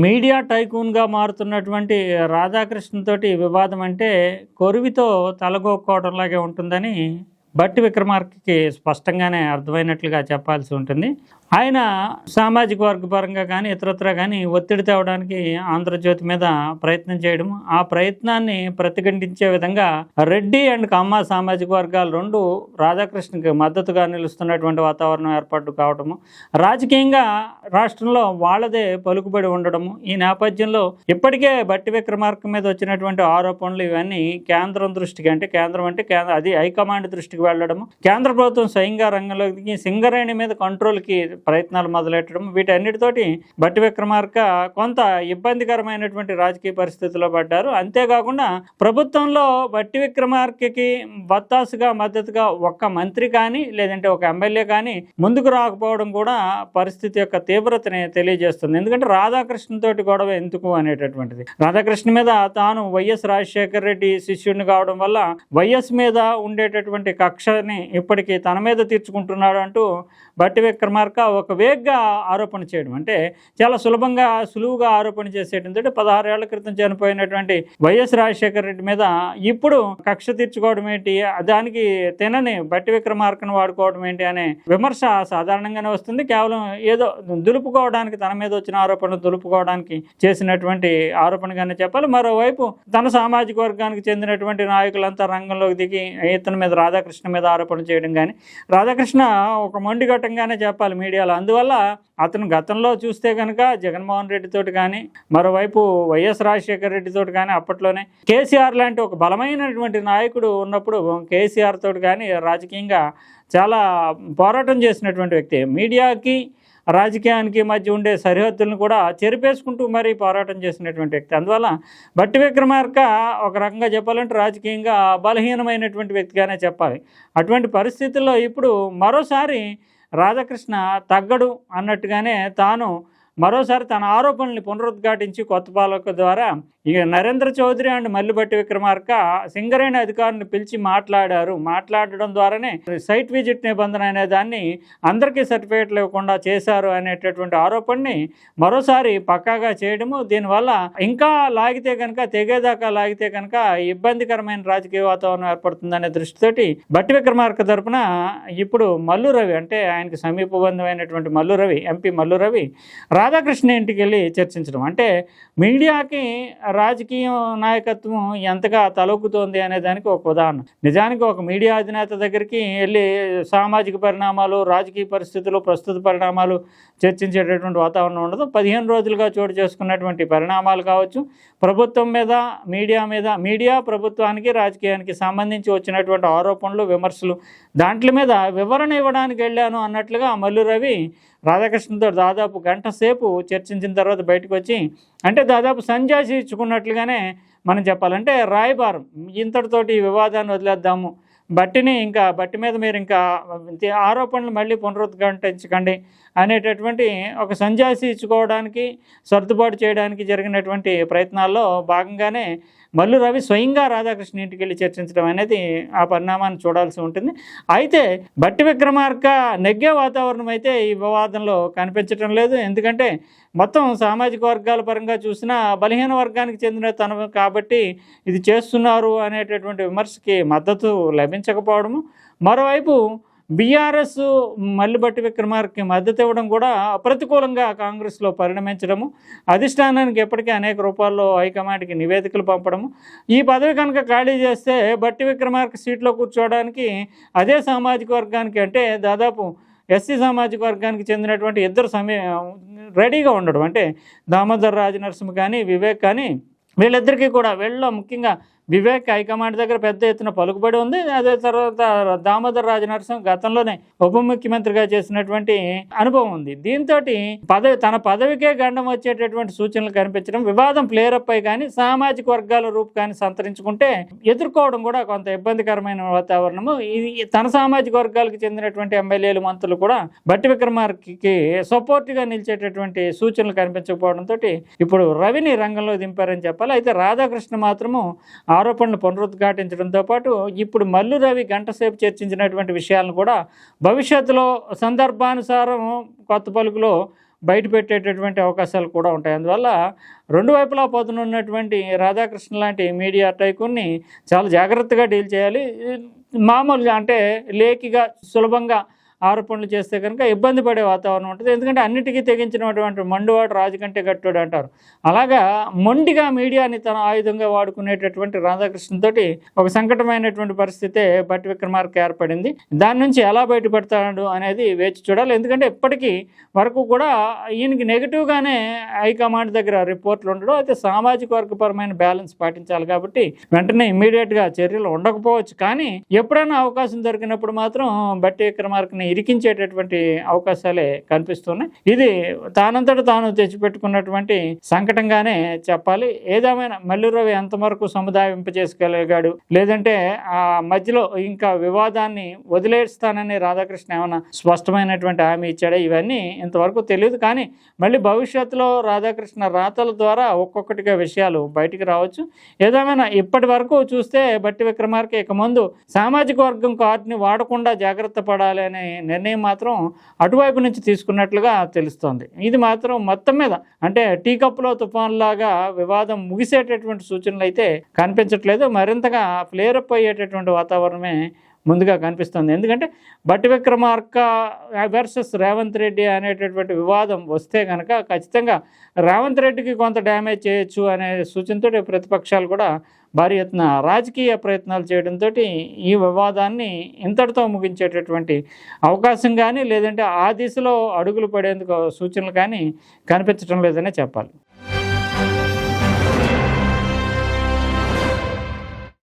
Media టైకూన్గా మారుతున్నటువంటి Radhakrishna తోటి వివాదం అంటే కొరివితో తలగోక్కోవడంలాగే ఉంటుందని బట్టి విక్రమార్కకి స్పష్టంగానే అర్థమైనట్లుగా చెప్పాల్సి ఉంటుంది. ఆయన సామాజిక వర్గ పరంగా కానీ ఇతరత్ర కానీ ఒత్తిడి తేవడానికి ఆంధ్రజ్యోతి మీద ప్రయత్నం చేయడం ఆ ప్రయత్నాన్ని ప్రతిఘటించే విధంగా రెడ్డి అండ్ కమ్మ సామాజిక వర్గాలు రెండు రాధాకృష్ణకి మద్దతుగా నిలుస్తున్నటువంటి వాతావరణం ఏర్పాటు కావడము రాజకీయంగా రాష్ట్రంలో వాళ్ళదే పలుకుబడి ఉండడము ఈ నేపథ్యంలో ఇప్పటికే బట్టి విక్రమార్క మీద వచ్చినటువంటి ఆరోపణలు ఇవన్నీ కేంద్రం దృష్టికి అంటే కేంద్రం అంటే కేంద్ర అది హైకమాండ్ దృష్టికి వెళ్ళడము కేంద్ర ప్రభుత్వం స్వయంగా రంగంలోకి సింగరేణి మీద కంట్రోల్కి ప్రయత్నాలు మొదలెట్టడం వీటన్నిటితోటి బట్టి విక్రమార్క కొంత ఇబ్బందికరమైనటువంటి రాజకీయ పరిస్థితుల్లో పడ్డారు. అంతేకాకుండా ప్రభుత్వంలో బట్టి విక్రమార్కకి బత్తాసుగా మద్దతుగా ఒక్క మంత్రి కానీ లేదంటే ఒక ఎమ్మెల్యే కానీ ముందుకు రాకపోవడం కూడా పరిస్థితి యొక్క తీవ్రతని తెలియజేస్తుంది. ఎందుకంటే రాధాకృష్ణ తోటి గొడవ ఎందుకు అనేటటువంటిది. రాధాకృష్ణ మీద తాను వైఎస్ రాజశేఖర రెడ్డి శిష్యుడిని కావడం వల్ల వైఎస్ మీద ఉండేటటువంటి కక్షని ఇప్పటికీ తన మీద తీర్చుకుంటున్నాడు అంటూ బట్టి విక్రమార్క ఒక వేగ్గా ఆరోపణ చేయడం. అంటే చాలా సులభంగా సులువుగా ఆరోపణ చేసేటంటే పదహారు ఏళ్ళ క్రితం చనిపోయినటువంటి వైఎస్ రాజశేఖర రెడ్డి మీద ఇప్పుడు కక్ష తీర్చుకోవడం ఏంటి? దానికి తినని బట్టి విక్రమార్కను వాడుకోవడం ఏంటి అనే విమర్శ సాధారణంగానే వస్తుంది. కేవలం ఏదో దులుపుకోవడానికి తన మీద వచ్చిన ఆరోపణ దులుపుకోవడానికి చేసినటువంటి ఆరోపణగానే చెప్పాలి. మరోవైపు తన సామాజిక వర్గానికి చెందినటువంటి నాయకులంతా రంగంలోకి దిగి ఇతని మీద రాధాకృష్ణ మీద ఆరోపణ చేయడం కానీ రాధాకృష్ణ ఒక మొండిఘట్టంగానే చెప్పాలి మీడియాలో. అందువల్ల అతను గతంలో చూస్తే కనుక జగన్మోహన్ రెడ్డితో కానీ మరోవైపు వైఎస్ రాజశేఖర రెడ్డితో కానీ అప్పట్లోనే కేసీఆర్ లాంటి ఒక బలమైనటువంటి నాయకుడు ఉన్నప్పుడు కేసీఆర్ తోటి కానీ రాజకీయంగా చాలా పోరాటం చేసినటువంటి వ్యక్తి. మీడియాకి రాజకీయానికి మధ్య ఉండే సరిహద్దులను కూడా చెరిపేసుకుంటూ మరీ పోరాటం చేసినటువంటి వ్యక్తి. అందువల్ల బట్టి విక్రమార్క ఒక రకంగా చెప్పాలంటే రాజకీయంగా బలహీనమైనటువంటి వ్యక్తిగానే చెప్పాలి. అటువంటి పరిస్థితుల్లో ఇప్పుడు మరోసారి రాధాకృష్ణ తగ్గడు అన్నట్టుగానే తాను మరోసారి తన ఆరోపణల్ని పునరుద్ఘాటించి కొత్త పాలక ద్వారా ఇక నరేంద్ర చౌదరి అండ్ మల్లిబట్టి విక్రమార్క సింగరేణి అధికారులను పిలిచి మాట్లాడారు. మాట్లాడడం ద్వారానే సైట్ విజిట్ నిబంధన అనే దాన్ని అందరికీ సర్టిఫికేట్లు ఇవ్వకుండా చేశారు అనేటటువంటి ఆరోపణని మరోసారి పక్కాగా చేయడము. దీనివల్ల ఇంకా లాగితే కనుక తెగేదాకా లాగితే కనుక ఇబ్బందికరమైన రాజకీయ వాతావరణం ఏర్పడుతుందనే దృష్టితోటి బట్టి విక్రమార్క తరపున ఇప్పుడు మల్లు రవి అంటే ఆయనకి సమీప బంధువైనటువంటి మల్లు రవి ఎంపీ మల్లు రవి రాధాకృష్ణ ఇంటికి వెళ్ళి చర్చించడం. అంటే మీడియాకి రాజకీయ నాయకత్వం ఎంతగా తలొక్కుతోంది అనే దానికి ఒక ఉదాహరణ. నిజానికి ఒక మీడియా అధినేత దగ్గరికి వెళ్ళి సామాజిక పరిణామాలు రాజకీయ పరిస్థితులు ప్రస్తుత పరిణామాలు చర్చించేటటువంటి వాతావరణం ఉండదు. పదిహేను రోజులుగా చోటు చేసుకున్నటువంటి పరిణామాలు కావచ్చు ప్రభుత్వం మీద మీడియా మీద మీడియా ప్రభుత్వానికి రాజకీయానికి సంబంధించి వచ్చినటువంటి ఆరోపణలు విమర్శలు దాంట్ల మీద వివరణ ఇవ్వడానికి వెళ్ళాను అన్నట్లుగా మల్లు రవి రాధాకృష్ణతో దాదాపు గంట సేపు చర్చించిన తర్వాత బయటకు వచ్చి అంటే దాదాపు సంజాసి ఇచ్చుకున్నట్లుగానే మనం చెప్పాలంటే రాయబారం ఇంతటితోటి ఈ వివాదాన్ని వదిలేద్దాము. బట్టిని ఇంకా బట్టి మీద మీరు ఇంకా ఆరోపణలు మళ్ళీ పునరుద్ఘాటించకండి అనేటటువంటి ఒక సంజాసి ఇచ్చుకోవడానికి సర్దుబాటు చేయడానికి జరిగినటువంటి ప్రయత్నాల్లో భాగంగానే మల్లు రవి స్వయంగా రాధాకృష్ణ ఇంటికి వెళ్ళి చర్చించడం అనేది ఆ పరిణామాన్ని చూడాల్సి ఉంటుంది. అయితే బట్టి విక్రమార్క నెగ్గే వాతావరణం అయితే ఈ వివాదంలో కనిపించడం లేదు. ఎందుకంటే మొత్తం సామాజిక వర్గాల పరంగా చూసినా బలహీన వర్గానికి చెందిన తన కాబట్టి ఇది చేస్తున్నారు అనేటటువంటి విమర్శకి మద్దతు లభించకపోవడము. మరోవైపు బీఆర్ఎస్ మల్లిబట్టి విక్రమార్కి మద్దతు ఇవ్వడం కూడా ప్రతికూలంగా కాంగ్రెస్లో పరిణమించడము అధిష్టానానికి ఎప్పటికీ అనేక రూపాల్లో హైకమాండ్కి నివేదికలు పంపడము. ఈ పదవి కనుక ఖాళీ చేస్తే బట్టి విక్రమార్క సీట్లో కూర్చోవడానికి అదే సామాజిక వర్గానికి అంటే దాదాపు ఎస్సీ సామాజిక వర్గానికి చెందినటువంటి ఇద్దరు సమయ రెడీగా ఉండడం. అంటే దామోదర్ రాజనరసింహ కానీ వివేక్ కానీ వీళ్ళిద్దరికీ కూడా వీళ్ళలో ముఖ్యంగా వివేక్ హైకమాండ్ దగ్గర పెద్ద ఎత్తున పలుకుబడి ఉంది. అదే తర్వాత దామోదర్ రాజనరసింహ గతంలోనే ఉప ముఖ్యమంత్రిగా చేసినటువంటి అనుభవం ఉంది. దీంతో పదవి తన పదవికే గండం వచ్చేటటువంటి సూచనలు కనిపించడం వివాదం ప్లేరప్ అయి కానీ సామాజిక వర్గాల రూపు కానీ సంతరించుకుంటే ఎదుర్కోవడం కూడా కొంత ఇబ్బందికరమైన వాతావరణము. ఇది తన సామాజిక వర్గాలకు చెందినటువంటి ఎమ్మెల్యేలు మంత్రులు కూడా బట్టి విక్రమార్కి సపోర్ట్గా నిలిచేటటువంటి సూచనలు కనిపించకపోవడంతో ఇప్పుడు రవిని రంగంలో దింపారని చెప్పాలి. అయితే రాధాకృష్ణ మాత్రము ఆరోపణలు పునరుద్ఘాటించడంతో పాటు ఇప్పుడు మల్లు రవి గంటసేపు చర్చించినటువంటి విషయాలను కూడా భవిష్యత్తులో సందర్భానుసారం కొత్త పలుకులో బయటపెట్టేటటువంటి అవకాశాలు కూడా ఉంటాయి. అందువల్ల రెండు వైపులా పోతున్నటువంటి రాధాకృష్ణ లాంటి మీడియా టైకుని చాలా జాగ్రత్తగా డీల్ చేయాలి. మామూలుగా అంటే లేకిగా సులభంగా ఆరోపణలు చేస్తే కనుక ఇబ్బంది పడే వాతావరణం ఉంటుంది. ఎందుకంటే అన్నిటికీ తెగించినటువంటి మండువాడు రాజు కంటే గట్టుడు అంటారు. అలాగా మొండిగా మీడియాని తన ఆయుధంగా వాడుకునేటటువంటి రాధాకృష్ణతోటి ఒక సంకటమైనటువంటి పరిస్థితే బట్టి విక్రమార్క ఏర్పడింది. దాని నుంచి ఎలా బయటపడతాడు అనేది వేచి చూడాలి. ఎందుకంటే ఇప్పటికీ వరకు కూడా ఈయనకి నెగిటివ్గానే హైకమాండ్ దగ్గర రిపోర్ట్లు ఉండడం అయితే సామాజిక వర్గపరమైన బ్యాలెన్స్ పాటించాలి కాబట్టి వెంటనే ఇమీడియట్గా చర్యలు ఉండకపోవచ్చు. కానీ ఎప్పుడైనా అవకాశం దొరికినప్పుడు మాత్రం బట్టి విక్రమార్కని ఇరికించేటటువంటి అవకాశాలే కనిపిస్తున్నాయి. ఇది తానంతట తాను తెచ్చిపెట్టుకున్నటువంటి సంకటంగానే చెప్పాలి. ఏదేమైనా మల్లురవి ఎంతవరకు సముదాయింపజేసుకోగలిగాడు లేదంటే ఆ మధ్యలో ఇంకా వివాదాన్ని వదిలేస్తానని రాధాకృష్ణ ఏమైనా స్పష్టమైనటువంటి హామీ ఇచ్చాడా? ఇవన్నీ ఇంతవరకు తెలియదు. కానీ మళ్ళీ భవిష్యత్తులో రాధాకృష్ణ రాతల ద్వారా ఒక్కొక్కటిగా విషయాలు బయటికి రావచ్చు. ఏదేమైనా ఇప్పటి వరకు చూస్తే బట్టి విక్రమార్క ఇక ముందు సామాజిక వర్గం కార్డుని వాడకుండా జాగ్రత్త పడాలి అనే నిర్ణయం మాత్రం అటువైపు నుంచి తీసుకున్నట్లుగా తెలుస్తోంది. ఇది మాత్రం మొత్తం మీద అంటే టీ కప్పులో తుఫాన్ లాగా వివాదం ముగిసేటటువంటి సూచనలు అయితే కనిపించట్లేదు. మరింతగా ఫ్లేరప్ అయ్యేటటువంటి వాతావరణమే ముందుగా కనిపిస్తుంది. ఎందుకంటే బట్టి విక్రమార్క వర్సెస్ రేవంత్ రెడ్డి అనేటటువంటి వివాదం వస్తే కనుక ఖచ్చితంగా రేవంత్ రెడ్డికి కొంత డ్యామేజ్ చేయొచ్చు అనే సూచనతో ప్రతిపక్షాలు కూడా భారీ ఎత్తున రాజకీయ ప్రయత్నాలు చేయడంతో ఈ వివాదాన్ని ఇంతటితో ముగించేటటువంటి అవకాశం కానీ లేదంటే ఆ దిశలో అడుగులు పడేందుకు సూచనలు కానీ కనిపించడం లేదనే చెప్పాలి.